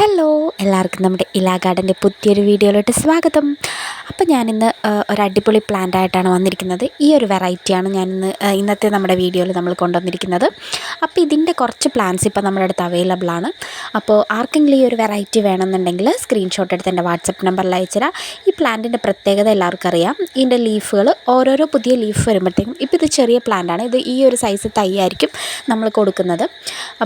Hello എല്ലാവർക്കും നമ്മുടെ ഇലാ ഗാർഡന്റെ പുതിയൊരു വീഡിയോയിലോട്ട് സ്വാഗതം. അപ്പോൾ ഞാനിന്ന് ഒരു അടിപൊളി പ്ലാന്റ് ആയിട്ടാണ് വന്നിരിക്കുന്നത്. ഈ ഒരു വെറൈറ്റിയാണ് ഞാനിന്ന് ഇന്നത്തെ നമ്മുടെ വീഡിയോയിൽ നമ്മൾ കൊണ്ടുവന്നിരിക്കുന്നത്. അപ്പോൾ ഇതിന്റെ കുറച്ച് പ്ലാന്റ്സ് ഇപ്പോൾ നമ്മുടെ അടുത്ത് അവൈലബിൾ ആണ്. അപ്പോൾ ആർക്കെങ്കിലും ഈ ഒരു വെറൈറ്റി വേണമെന്നുണ്ടെങ്കിൽ സ്ക്രീൻഷോട്ട് എടുത്ത് എന്റെ വാട്സപ്പ് നമ്പറിൽ അയച്ചുതരാം. ഈ പ്ലാന്റിന്റെ പ്രത്യേകത എല്ലാവർക്കും അറിയാം. ഇതിന്റെ ലീഫുകൾ ഓരോരോ പുതിയ ലീഫ് വരുമ്പോഴത്തേക്കും ഇപ്പോൾ ഇത് ചെറിയ പ്ലാന്റാണ് ഇത് ഈ ഒരു സൈസ് തൈ ആയിരിക്കും നമ്മൾ കൊടുക്കുന്നത്.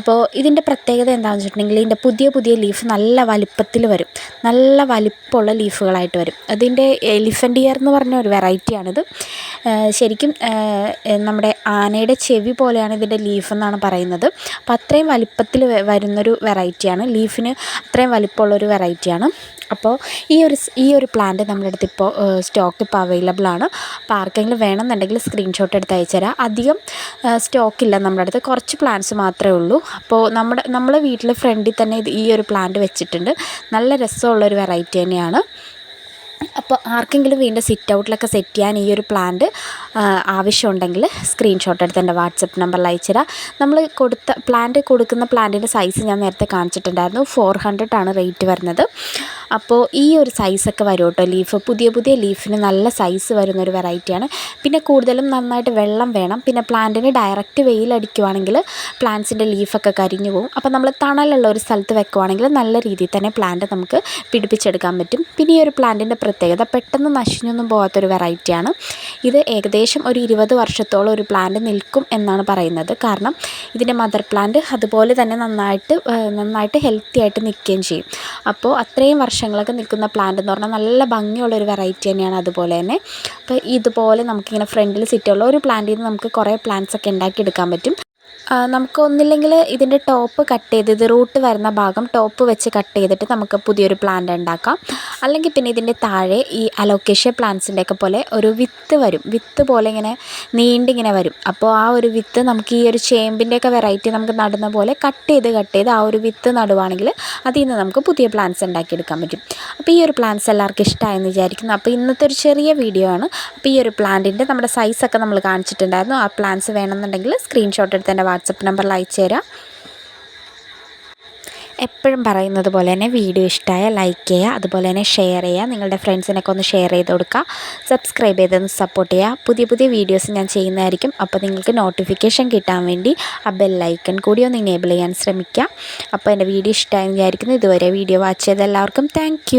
അപ്പോൾ ഇതിന്റെ പ്രത്യേകത എന്താണെന്ന് വെച്ചിട്ടുണ്ടെങ്കിൽ ഇതിന്റെ പുതിയ പുതിയ ലീഫ് നല്ല വലിപ്പത്തിൽ വരും. നല്ല വലിപ്പമുള്ള ലീഫുകളായിട്ട് വരും. അതിന്റെ എലിഫന്റ് ഇയർ എന്ന് പറഞ്ഞ ഒരു വെറൈറ്റിയാണിത്. ശരിക്കും നമ്മുടെ ആനയുടെ ചെവി പോലെയാണ് ഇതിന്റെ ലീഫ് എന്നാണ് പറയുന്നത്. അപ്പോൾ അത്രയും വലിപ്പത്തിൽ വരുന്നൊരു വെറൈറ്റിയാണ്. ലീഫിന് അത്രയും വലിപ്പമുള്ളൊരു വെറൈറ്റിയാണ്. അപ്പോൾ ഈ ഒരു ഈ ഒരു പ്ലാന്റ് നമ്മുടെ അടുത്ത് ഇപ്പോൾ സ്റ്റോക്ക് ഇപ്പോൾ അവൈലബിൾ ആണ്. അപ്പോൾ ആർക്കെങ്കിലും വേണമെന്നുണ്ടെങ്കിൽ സ്ക്രീൻഷോട്ട് എടുത്ത് അയച്ചു തരാം. അധികം സ്റ്റോക്കില്ല നമ്മുടെ അടുത്ത്. കുറച്ച് പ്ലാന്റ്സ് മാത്രമേ ഉള്ളൂ. അപ്പോൾ നമ്മുടെ നമ്മളെ വീട്ടിലെ ഫ്രണ്ടിൽ തന്നെ ഈ ഒരു പ്ലാന്റ് വെച്ചിട്ടുണ്ട്. നല്ല രസമുള്ളൊരു വെറൈറ്റി തന്നെയാണ്. അപ്പോൾ ആർക്കെങ്കിലും വീണ്ടും സിറ്റ് ഔട്ടിലൊക്കെ സെറ്റ് ചെയ്യാൻ ഈ ഒരു പ്ലാന്റ് ആവശ്യമുണ്ടെങ്കിൽ സ്ക്രീൻഷോട്ട് എടുത്ത് എന്റെ വാട്സപ്പ് നമ്പറിൽ അയച്ചുതരാം നമ്മൾ കൊടുത്ത പ്ലാന്റ് കൊടുക്കുന്ന പ്ലാന്റിന്റെ സൈസ് ഞാൻ നേരത്തെ കാണിച്ചിട്ടുണ്ടായിരുന്നു. ഫോർ ഹൺഡ്രഡ് ആണ് റേറ്റ് വരുന്നത്. അപ്പോൾ ഈ ഒരു സൈസൊക്കെ വരും കേട്ടോ ലീഫ് പുതിയ പുതിയ ലീഫിന് നല്ല സൈസ് വരുന്നൊരു വെറൈറ്റിയാണ് പിന്നെ കൂടുതലും നന്നായിട്ട് വെള്ളം വേണം. പിന്നെ പ്ലാന്റിന് ഡയറക്റ്റ് വെയിലടിക്കുവാണെങ്കിൽ പ്ലാന്റ്സിന്റെ ലീഫൊക്കെ കരിഞ്ഞു പോകും അപ്പോൾ നമ്മൾ തണലുള്ള ഒരു സ്ഥലത്ത് വെക്കുവാണെങ്കിൽ നല്ല രീതിയിൽ തന്നെ പ്ലാന്റ് നമുക്ക് പിടിപ്പിച്ചെടുക്കാൻ പറ്റും. പിന്നെ ഈ ഒരു പ്ലാന്റിന്റെ പ്രത്യേകത പെട്ടെന്ന് നശിഞ്ഞൊന്നും പോകാത്തൊരു വെറൈറ്റിയാണ് ഇത് ഏകദേശം ഒരു ഇരുപത് വർഷത്തോളം ഒരു പ്ലാന്റ് നിൽക്കും എന്നാണ് പറയുന്നത്. കാരണം ഇതിന്റെ മദർ പ്ലാന്റ് അതുപോലെ തന്നെ നന്നായിട്ട് നന്നായിട്ട് ഹെൽത്തി ആയിട്ട് നിൽക്കുകയും ചെയ്യും. അപ്പോൾ അത്രയും വർഷങ്ങളൊക്കെ നിൽക്കുന്ന പ്ലാന്റ് എന്ന് പറഞ്ഞാൽ നല്ല ഭംഗിയുള്ള ഒരു വെറൈറ്റി തന്നെയാണ് അതുപോലെ തന്നെ. അപ്പോൾ ഇതുപോലെ നമുക്കിങ്ങനെ ഫ്രണ്ടിൽ സിറ്റുള്ള ഒരു പ്ലാന്റിൽ നിന്ന് നമുക്ക് കുറേ പ്ലാന്റ്സ് ഒക്കെ ഉണ്ടാക്കിയെടുക്കാൻ പറ്റും. നമുക്ക് ഒന്നില്ലെങ്കിൽ ഇതിന്റെ ടോപ്പ് കട്ട് ചെയ്ത് ഇത് റൂട്ട് വരുന്ന ഭാഗം ടോപ്പ് വെച്ച് കട്ട് ചെയ്തിട്ട് നമുക്ക് പുതിയൊരു പ്ലാന്റ് ഉണ്ടാക്കാം. അല്ലെങ്കിൽ പിന്നെ ഇതിന്റെ താഴെ ഈ അലോക്കേഷ്യ പ്ലാന്റ്സിന്റെ ഒക്കെ പോലെ ഒരു വിത്ത് വരും. വിത്ത് പോലെ ഇങ്ങനെ നീണ്ടിങ്ങനെ വരും. അപ്പോൾ ആ ഒരു വിത്ത് നമുക്ക് ഈ ഒരു ചേമ്പിന്റെ ഒക്കെ വെറൈറ്റി നമുക്ക് നടുന്ന പോലെ കട്ട് ചെയ്ത് കട്ട് ചെയ്ത് ആ ഒരു വിത്ത് നടുവാണെങ്കിൽ അതിൽ നിന്ന് നമുക്ക് പുതിയ പ്ലാന്റ്സ് ഉണ്ടാക്കിയെടുക്കാൻ പറ്റും. അപ്പോൾ ഈ ഒരു പ്ലാന്റ്സ് എല്ലാവർക്കും ഇഷ്ടമായെന്ന് വിചാരിക്കുന്നു. അപ്പോൾ ഇന്നത്തെ ഒരു ചെറിയ വീഡിയോ ആണ്. അപ്പോൾ ഈ ഒരു പ്ലാന്റിന്റെ നമ്മുടെ സൈസൊക്കെ നമ്മൾ കാണിച്ചിട്ടുണ്ടായിരുന്നു. ആ പ്ലാന്റ്സ് വേണമെന്നുണ്ടെങ്കിൽ സ്ക്രീൻഷോട്ട് എടുത്ത് എന്റെ വാട്സപ്പ് നമ്പറിൽ അയച്ചു തരാം. എപ്പോഴും പറയുന്നത് പോലെ തന്നെ വീഡിയോ ഇഷ്ടമായ ലൈക്ക് ചെയ്യുക അതുപോലെ തന്നെ ഷെയർ ചെയ്യുക നിങ്ങളുടെ ഫ്രണ്ട്സിനൊക്കെ ഒന്ന് ഷെയർ ചെയ്ത് കൊടുക്കുക സബ്സ്ക്രൈബ് ചെയ്തൊന്ന് സപ്പോർട്ട് ചെയ്യുക. പുതിയ പുതിയ വീഡിയോസ് ഞാൻ ചെയ്യുന്നതായിരിക്കും. അപ്പോൾ നിങ്ങൾക്ക് നോട്ടിഫിക്കേഷൻ കിട്ടാൻ വേണ്ടി ആ ബെല്ലൈക്കൺ കൂടി ഒന്ന് എനേബിൾ ചെയ്യാൻ ശ്രമിക്കുക. അപ്പോൾ എന്റെ വീഡിയോ ഇഷ്ടമായി വിചാരിക്കുന്നു. ഇതുവരെ വീഡിയോ വാച്ച് ചെയ്ത എല്ലാവർക്കും താങ്ക്